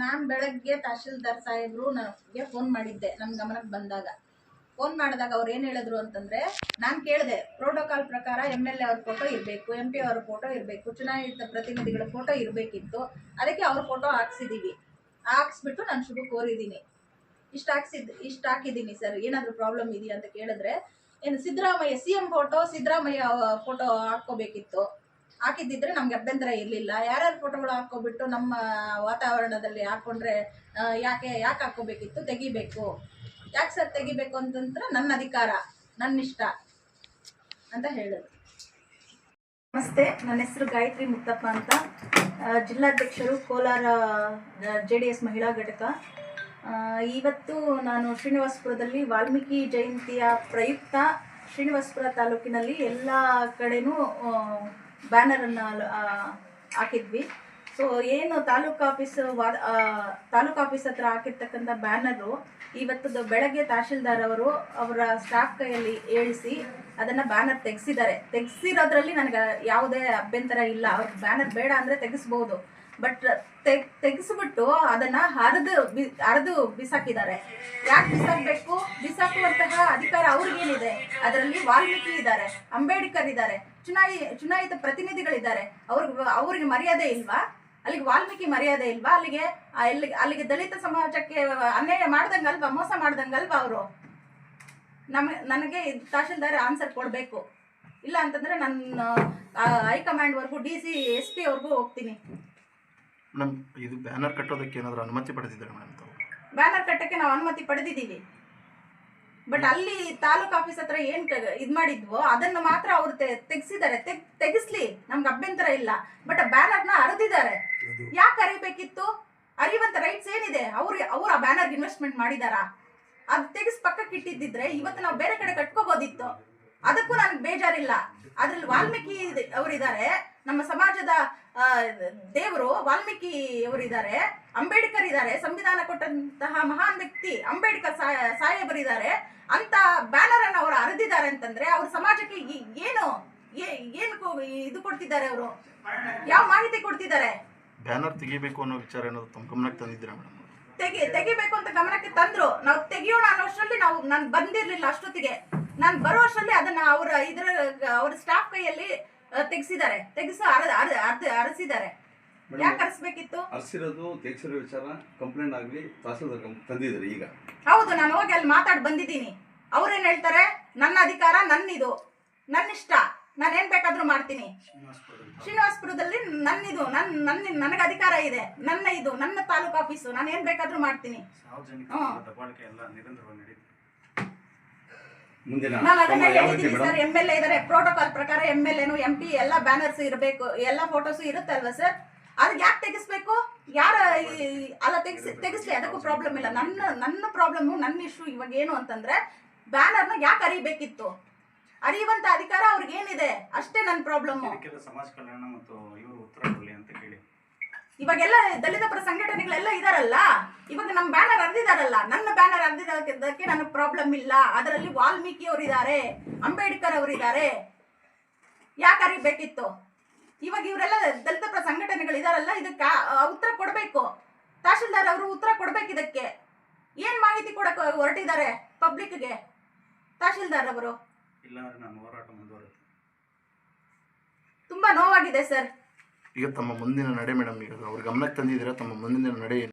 ನಾನು ಬೆಳಗ್ಗೆ ತಹಶೀಲ್ದಾರ್ ಸಾಹೇಬ್ರು ನನಗೆ ಫೋನ್ ಮಾಡಿದ್ದೆ ನನ್ನ ಗಮನಕ್ಕೆ ಬಂದಾಗ. ಫೋನ್ ಮಾಡಿದಾಗ ಅವ್ರು ಏನು ಹೇಳಿದ್ರು ಅಂತಂದ್ರೆ, ನಾನು ಕೇಳಿದೆ ಪ್ರೋಟೋಕಾಲ್ ಪ್ರಕಾರ ಎಂ ಎಲ್ ಎ ಅವ್ರ ಫೋಟೋ ಇರಬೇಕು ಎಂ ಪಿ ಅವ್ರ ಫೋಟೋ ಇರಬೇಕು, ಚುನಾಯಿತ ಪ್ರತಿನಿಧಿಗಳ ಫೋಟೋ ಇರಬೇಕಿತ್ತು, ಅದಕ್ಕೆ ಅವ್ರ ಫೋಟೋ ಹಾಕ್ಸಿದೀವಿ. ಹಾಕ್ಸ್ಬಿಟ್ಟು ನಾನು ಶುಭ ಕೋರಿದ್ದೀನಿ ಇಷ್ಟ ಹಾಕ್ಸಿದ್, ಇಷ್ಟ ಹಾಕಿದ್ದೀನಿ ಸರ್, ಏನಾದರೂ ಪ್ರಾಬ್ಲಮ್ ಇದೆಯಾ ಅಂತ ಕೇಳಿದ್ರೆ, ಏನು Siddaramaiah C M photo Siddaramaiah photo ಹಾಕ್ಕೋಬೇಕಿತ್ತು. ಹಾಕಿದ್ದಿದ್ರೆ ನಮ್ಗೆ ಅಭ್ಯಂತರ ಇರಲಿಲ್ಲ. ಯಾರ್ಯಾರು ಫೋಟೋಗಳು ಹಾಕೋಬಿಟ್ಟು ನಮ್ಮ ವಾತಾವರಣದಲ್ಲಿ ಹಾಕ್ಕೊಂಡ್ರೆ ಯಾಕೆ ಯಾಕೆ ಹಾಕೋಬೇಕಿತ್ತು ತೆಗಿಬೇಕು. ಯಾಕೆ ಸರ್ ತೆಗಿಬೇಕು ಅಂತಂದ್ರೆ ನನ್ನ ಅಧಿಕಾರ ನನ್ನ ಇಷ್ಟ ಅಂತ ಹೇಳಿದ್ರು ನಮಸ್ತೆ, ನನ್ನ ಹೆಸರು ಗಾಯತ್ರಿ ಮುತ್ತಪ್ಪ ಅಂತ. ಜಿಲ್ಲಾಧ್ಯಕ್ಷರು ಕೋಲಾರ ಜೆ ಡಿ ಎಸ್ ಮಹಿಳಾ ಘಟಕ. ಇವತ್ತು ನಾನು ಶ್ರೀನಿವಾಸಪುರದಲ್ಲಿ ವಾಲ್ಮೀಕಿ ಜಯಂತಿಯ ಪ್ರಯುಕ್ತ ಶ್ರೀನಿವಾಸಪುರ ತಾಲೂಕಿನಲ್ಲಿ ಎಲ್ಲ ಕಡೆನೂ ಬ್ಯಾನರನ್ನು ಹಾಕಿದ್ವಿ. ಸೊ ಏನು ತಾಲೂಕು ಆಫೀಸ್ ವಾದ ತಾಲೂಕು ಆಫೀಸ್ ಹತ್ರ ಹಾಕಿರ್ತಕ್ಕಂಥ ಬ್ಯಾನರು ಇವತ್ತು ಬೆಳಗ್ಗೆ ತಹಶೀಲ್ದಾರ್ ಅವರು ಅವರ ಸ್ಟಾಫ್ ಕೈಯಲ್ಲಿ ಏಳಿಸಿ ಅದನ್ನು ಬ್ಯಾನರ್ ತೆಗೆಸಿದ್ದಾರೆ. ತೆಗೆಸಿರೋದ್ರಲ್ಲಿ ನನಗೆ ಯಾವುದೇ ಅಭ್ಯಂತರ ಇಲ್ಲ. ಅವ್ರ ಬ್ಯಾನರ್ ಬೇಡ ಅಂದರೆ ತೆಗೆಸ್ಬೋದು. ಬಟ್ ತೆಗ್ ತೆಗೆಸ್ಬಿಟ್ಟು ಅದನ್ನು ಹರಿದು ಹರಿದು ಬಿಸಾಕಿದ್ದಾರೆ. ಯಾಕೆ ಬಿಸಾಕಬೇಕು? ಬಿಸಾಕುವಂತಹ ಅಧಿಕಾರ ಅವ್ರಿಗೇನಿದೆ? ಅದರಲ್ಲಿ ವಾಲ್ಮೀಕಿ ಇದ್ದಾರೆ, ಅಂಬೇಡ್ಕರ್ ಇದ್ದಾರೆ. ಚುನಾಯಿ ಚುನಾಯಿತ ಪ್ರತಿನಿಧಿಗಳಿದ್ದಾರೆ. ಅವ್ರಿಗೆ ಅವ್ರಿಗೆ ಮರ್ಯಾದೆ ಇಲ್ವಾ? ಅಲ್ಲಿಗೆ ವಾಲ್ಮೀಕಿ ಮರ್ಯಾದೆ ಇಲ್ವಾ? ಅಲ್ಲಿಗೆ ಅಲ್ಲಿಗೆ ಅಲ್ಲಿಗೆ ದಲಿತ ಸಮಾಜಕ್ಕೆ ಅನ್ಯಾಯ ಮಾಡ್ದಂಗಲ್ವಾ? ಮೋಸ ಮಾಡ್ದಂಗಲ್ವಾ ಅವರು? ನಮ್ ನನಗೆ ತಹಶೀಲ್ದಾರ್ ಆನ್ಸರ್ ಕೊಡಬೇಕು. ಇಲ್ಲ ಅಂತಂದ್ರೆ ನನ್ನ ಹೈಕಮಾಂಡ್ವರೆಗೂ ಡಿ ಸಿ ಎಸ್ ಪಿ ಅವ್ರಿಗೂ ಹೋಗ್ತೀನಿ. ಮೇಡಮ್ ಇದು ಬ್ಯಾನರ್ ಕಟ್ಟೋದಕ್ಕೆ ಏನಾದರೂ ಅನುಮತಿ ಪಡೆದಿದ್ದಾರೆ ಮೇಡಮ್ ಬ್ಯಾನರ್ ಕಟ್ಟಕ್ಕೆ ನಾವು ಅನುಮತಿ ಪಡೆದಿದ್ದೀವಿ. ಬಟ್ ಅಲ್ಲಿ ತಾಲೂಕ್ ಆಫೀಸ್ ಹತ್ರ ಏನ್ ಇದ್ ಮಾಡಿದ್ವೋ ಅದನ್ನ ಮಾತ್ರ ಅವ್ರು ತೆಗೆಸಿದ್ದಾರೆ. ತೆಗಿಸ್ಲಿ. ನಮ್ಗೆ ಅಭ್ಯಂತರ ಇಲ್ಲ. ಬಟ್ ಬ್ಯಾನರ್ನ ಅರೆದಿದ್ದಾರೆ. ಯಾಕೆ ಅರಿಬೇಕಿತ್ತು? ಅರಿಯುವಂತ ರೈಟ್ಸ್ ಏನಿದೆ? ಅವ್ರು ಅವ್ರು ಆ ಬ್ಯಾನರ್ ಇನ್ವೆಸ್ಟ್ಮೆಂಟ್ ಮಾಡಿದಾರಾ? ಅದ್ ತೆಗಿಸ್ ಪಕ್ಕಕ್ಕೆ ಇಟ್ಟಿದ್ದಿದ್ರೆ ಇವತ್ತು ನಾವು ಬೇರೆ ಕಡೆ ಕಟ್ಕೋಬೋದಿತ್ತು. ಅದಕ್ಕೂ ನನಗೆ ಬೇಜಾರಿಲ್ಲ. ಅದ್ರಲ್ಲಿ ವಾಲ್ಮೀಕಿ ಅವರಿದ್ದಾರೆ ನಮ್ಮ ಸಮಾಜದ ದೇವರು ವಾಲ್ಮೀಕಿ ಅವರಿದ್ದಾರೆ ಅಂಬೇಡ್ಕರ್ ಇದ್ದಾರೆ ಸಂವಿಧಾನ ಕೊಟ್ಟಂತಹ ಮಹಾನ್ ವ್ಯಕ್ತಿ ಅಂಬೇಡ್ಕರ್ ಸಾಹೇಬರಿದ್ದಾರೆ ಅಂತ ಬ್ಯಾನರ್ ಅನ್ನು ಅವರು ಅರೆದಿದ್ದಾರೆ ಅಂತಂದ್ರೆ ಅವ್ರ ಸಮಾಜಕ್ಕೆ ಏನು? ಏನು ಕೊ- ಇದು ಕೊಡ್ತಿದ್ದಾರೆ ಅವರು? ಯಾವ ಮಾಹಿತಿ ಕೊಡ್ತಿದ್ದಾರೆ? ಬ್ಯಾನರ್ ತೆಗಿಬೇಕು ಅನ್ನೋ ವಿಚಾರ ಏನೋ ತಮ್ಮ ಗಮನಕ್ಕೆ ತಂದಿದ್ದೀರಾ ಮೇಡಮ್ ತೆಗಿ ತೆಗಿಬೇಕು ಅಂತ ಗಮನಕ್ಕೆ ತಂದ್ರು. ನಾವು ತೆಗಿಯೋಣ ಅನ್ನೋಷ್ಟರಲ್ಲಿ ನಾವು ನಾನು ಬಂದಿರ್ಲಿಲ್ಲ ಅಷ್ಟೊತ್ತಿಗೆ. ನಾನು ಬರೋ ಅಷ್ಟರಲ್ಲಿ ಅದನ್ನ ಅವರ ಇದರ ಅವ್ರ ಸ್ಟಾಫ್ ಕೈಯಲ್ಲಿ ತೆಗೆಸಿದ್ದಾರೆ. ತೆಗೆಸಿ ಅರ ಅರಸಿದ್ದಾರೆ. ಯಾಕೆ ಅರಸ್ಬೇಕಿತ್ತು? ಅರ್ಸಿರೋದು ತೆಗ್ಸಿರೋ ವಿಚಾರ ಕಂಪ್ಲೇಂಟ್ ಆಗಲಿ ತಹಸೀಲ್ದಾರ್ ತಂದಿದ್ದಾರೆ ಈಗ. ಹೌದು ನಾನು ಹೋಗಿ ಅಲ್ಲಿ ಮಾತಾಡಿ ಬಂದಿದ್ದೀನಿ. ಅವ್ರೇನ್ ಹೇಳ್ತಾರೆ? ನನ್ನ ಅಧಿಕಾರ ನನ್ನಿದು. ನನ್ನ ಇಷ್ಟ ನಾನು ಏನ್ ಬೇಕಾದ್ರೂ ಮಾಡ್ತೀನಿ. ಶ್ರೀನಿವಾಸಪುರದಲ್ಲಿ ನನ್ನಿದು. ನನ್ ನನ್ನ ನನಗೆ ಅಧಿಕಾರ ಇದೆ. ನನ್ನ ಇದು ನನ್ನ ತಾಲೂಕು ಆಫೀಸು. ನಾನು ಏನ್ ಬೇಕಾದ್ರೂ ಮಾಡ್ತೀನಿ. ನಾನು ಅದನ್ನ ಹೇಳಿದ್ದೀನಿ ಸರ್ ಎಂ ಎಲ್ ಎ ಇದಾರೆ. ಪ್ರೋಟೋಕಾಲ್ ಪ್ರಕಾರ ಎಂ ಎಲ್ ಎನು ಎಂ ಪಿ ಎಲ್ಲ ಬ್ಯಾನರ್ಸ್ ಇರಬೇಕು. ಎಲ್ಲ ಫೋಟೋಸ್ ಇರುತ್ತಲ್ವಾ ಸರ್? ಅದಕ್ಕೆ ಯಾಕೆ ತೆಗಿಸ್ಬೇಕು? ಯಾರ ಅಲ್ಲ ತೆಗಿಸಿ ತೆಗಿಸ್ಲಿ ಅದಕ್ಕೂ ಪ್ರಾಬ್ಲಮ್ ಇಲ್ಲ. ನನ್ನ ನನ್ನ ಪ್ರಾಬ್ಲಮ್ ನನ್ನ ಇಶ್ಯೂ ಇವಾಗ ಏನು ಅಂತಂದ್ರೆ ಬ್ಯಾನರ್ನ ಯಾಕೆ ಅರಿಬೇಕಿತ್ತು? ಅರಿಯುವಂತ ಅಧಿಕಾರ ಅವ್ರಿಗೆ ಏನಿದೆ? ಅಷ್ಟೇ ನನ್ನ ಪ್ರಾಬ್ಲಮ್ ಸಮಾಜ ಕಲ್ಯಾಣ ಮತ್ತು ಇವರು ಉತ್ತರ ಅಂತ ಕೇಳಿ. ಇವಾಗೆಲ್ಲ ದಲಿತ ಪರ ಸಂಘಟನೆಗಳೆಲ್ಲ ಇದಾರಲ್ಲ? ಇವಾಗ ನಮ್ಮ ಬ್ಯಾನರ್ ಅರ್ದಿದಾರಲ್ಲ? ನನ್ನ ಬ್ಯಾನರ್ ಅರ್ದಿದ್ದಕ್ಕೆ ನನಗೆ ಪ್ರಾಬ್ಲಮ್ ಇಲ್ಲ. ಅದರಲ್ಲಿ ವಾಲ್ಮೀಕಿ ಅವರಿದ್ದಾರೆ ಅಂಬೇಡ್ಕರ್ ಅವರಿದ್ದಾರೆ. ಯಾಕೆ ಅರಿಬೇಕಿತ್ತು? ಇವಾಗ ಇವರೆಲ್ಲ ದಲಿತ ಪರ ಸಂಘಟನೆಗಳು ಇದಾರಲ್ಲ ಇದಕ್ಕೆ ಉತ್ತರ ಕೊಡಬೇಕು. ತಹಶೀಲ್ದಾರ್ ಅವರು ಉತ್ತರ ಕೊಡ್ಬೇಕು ಇದಕ್ಕೆ. ಏನ್ ಮಾಹಿತಿ ಕೊಡಕ್ ಹೊರಟಿದ್ದಾರೆ ಪಬ್ಲಿಕ್ಗೆ? ತಹಶೀಲ್ದಾರ್ ಅವರು? ತುಂಬಾ ನೋವಾಗಿದೆ ಸರ್. ಈಗ ತಮ್ಮ ಮುಂದಿನ ನಡೆ ಮೇಡಮ್ ಈಗ ಅವ್ರ ಗಮನಕ್ಕೆ ತಂದಿದ್ದೀರಾ ತಮ್ಮ ಮುಂದಿನ ನಡೆ ಏನು?